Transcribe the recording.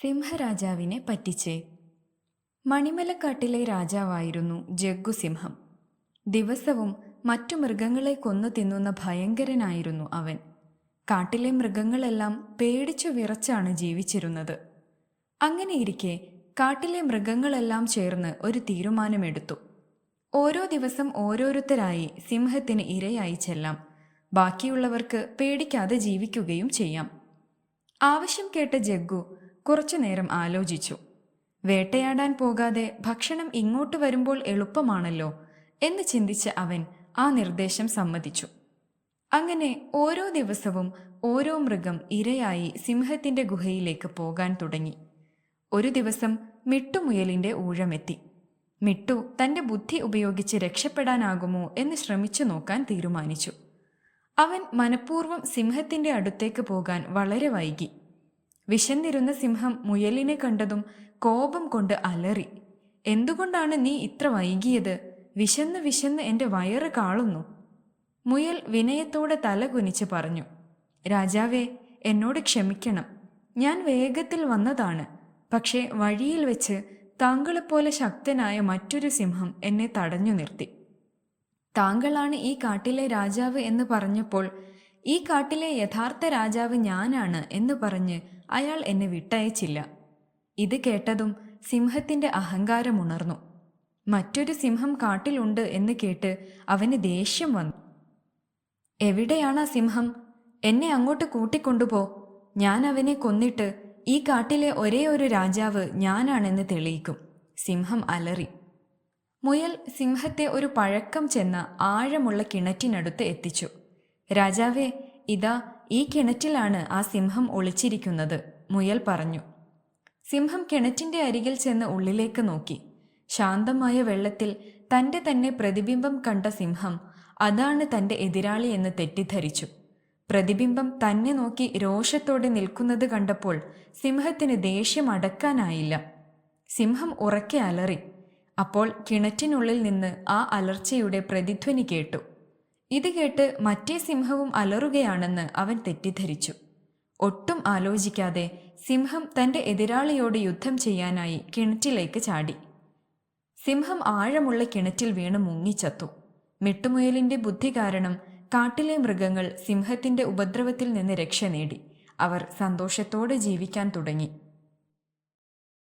സിംഹരാജാവിനെ പറ്റിച്ചേ. മണിമലക്കാട്ടിലെ രാജാവായിരുന്നു ജഗ്ഗുസിംഹം. ദിവസവും മറ്റു മൃഗങ്ങളെ കൊന്നു തിന്നുന്ന ഭയങ്കരനായിരുന്നു അവൻ. കാട്ടിലെ മൃഗങ്ങളെല്ലാം പേടിച്ചു വിറച്ചാണ് ജീവിച്ചിരുന്നത്. അങ്ങനെയിരിക്കെ കാട്ടിലെ മൃഗങ്ങളെല്ലാം ചേർന്ന് ഒരു തീരുമാനമെടുത്തു. ഓരോ ദിവസം ഓരോരുത്തരായി സിംഹത്തിന് ഇരയായി ചെല്ലാം. ബാക്കിയുള്ളവർക്ക് പേടിക്കാതെ ജീവിക്കുകയും ചെയ്യാം. ആവശ്യം കേട്ട ജഗ്ഗു കുറച്ചുനേരം ആലോചിച്ചു. വേട്ടയാടാൻ പോകാതെ ഭക്ഷണം ഇങ്ങോട്ട് വരുമ്പോൾ എളുപ്പമാണല്ലോ എന്ന് ചിന്തിച്ച അവൻ ആ നിർദ്ദേശം സമ്മതിച്ചു. അങ്ങനെ ഓരോ ദിവസവും ഓരോ മൃഗം ഇരയായി സിംഹത്തിന്റെ ഗുഹയിലേക്ക് പോകാൻ തുടങ്ങി. ഒരു ദിവസം മിട്ടുമുയലിന്റെ ഊഴമെത്തി. മിട്ടു തന്റെ ബുദ്ധി ഉപയോഗിച്ച് രക്ഷപ്പെടാനാകുമോ എന്ന് ശ്രമിച്ചു നോക്കാൻ തീരുമാനിച്ചു. അവൻ മനഃപൂർവം സിംഹത്തിന്റെ അടുത്തേക്ക് പോകാൻ വളരെ വൈകി. വിശന്നിരുന്ന സിംഹം മുയലിനെ കണ്ടതും കോപം കൊണ്ട് അലറി. എന്തുകൊണ്ടാണ് നീ ഇത്ര വൈകിയത്? വിശന്ന് വിശന്ന് എന്റെ വയറ് കാളുന്നു. മുയൽ വിനയത്തോടെ തല കുനിച്ച് പറഞ്ഞു. രാജാവേ എന്നോട് ക്ഷമിക്കണം. ഞാൻ വേഗത്തിൽ വന്നതാണ്. പക്ഷേ വഴിയിൽ വെച്ച് താങ്കളെപ്പോലെ ശക്തനായ മറ്റൊരു സിംഹം എന്നെ തടഞ്ഞു നിർത്തി. താങ്കളാണ് ഈ കാട്ടിലെ രാജാവ് എന്ന് പറഞ്ഞപ്പോൾ ഈ കാട്ടിലെ യഥാർത്ഥ രാജാവ് ഞാനാണ് എന്ന് പറഞ്ഞ് അയാൾ എന്നെ വിട്ടയച്ചില്ല. ഇത് കേട്ടതും സിംഹത്തിന്റെ അഹങ്കാരമുണർന്നു മറ്റൊരു സിംഹം കാട്ടിലുണ്ട് എന്ന് കേട്ട് അവന് ദേഷ്യം വന്നു. എവിടെയാണ് ആ സിംഹം? എന്നെ അങ്ങോട്ട് കൂട്ടിക്കൊണ്ടുപോ ഞാൻ അവനെ കൊന്നിട്ട് ഈ കാട്ടിലെ ഒരേ ഒരു രാജാവ് ഞാനാണെന്ന് തെളിയിക്കും. സിംഹം അലറി. മുയൽ സിംഹത്തെ ഒരു പഴക്കം ചെന്ന ആഴമുള്ള കിണറ്റിനടുത്ത് എത്തിച്ചു. രാജാവേ ഇതാ ഈ കിണറ്റിലാണ് ആ സിംഹം ഒളിച്ചിരിക്കുന്നത് മുയൽ പറഞ്ഞു. സിംഹം കിണറ്റിന്റെ അരികിൽ ചെന്ന് ഉള്ളിലേക്ക് നോക്കി. ശാന്തമായ വെള്ളത്തിൽ തന്റെ തന്നെ പ്രതിബിംബം കണ്ട സിംഹം അതാണ് തന്റെ എതിരാളി എന്ന് തെറ്റിദ്ധരിച്ചു. പ്രതിബിംബം തന്നെ നോക്കി രോഷത്തോടെ നിൽക്കുന്നത് കണ്ടപ്പോൾ സിംഹത്തിന് ദേഷ്യം അടക്കാനായില്ല. സിംഹം ഉറക്കെ അലറി. അപ്പോൾ കിണറ്റിനുള്ളിൽ നിന്ന് ആ അലർച്ചയുടെ പ്രതിധ്വനി കേട്ടു. ഇത് കേട്ട് മറ്റേ സിംഹവും അലറുകയാണെന്ന് അവൻ തെറ്റിദ്ധരിച്ചു. ഒട്ടും ആലോചിക്കാതെ സിംഹം തന്റെ എതിരാളിയോട് യുദ്ധം ചെയ്യാനായി കിണറ്റിലേക്ക് ചാടി. സിംഹം ആഴമുള്ള കിണറ്റിൽ വീണ് മുങ്ങിച്ചത്തു. മിട്ടുമുയലിന്റെ ബുദ്ധി കാരണം കാട്ടിലെ മൃഗങ്ങൾ സിംഹത്തിന്റെ ഉപദ്രവത്തിൽ നിന്ന് രക്ഷ നേടി. അവർ സന്തോഷത്തോടെ ജീവിക്കാൻ തുടങ്ങി.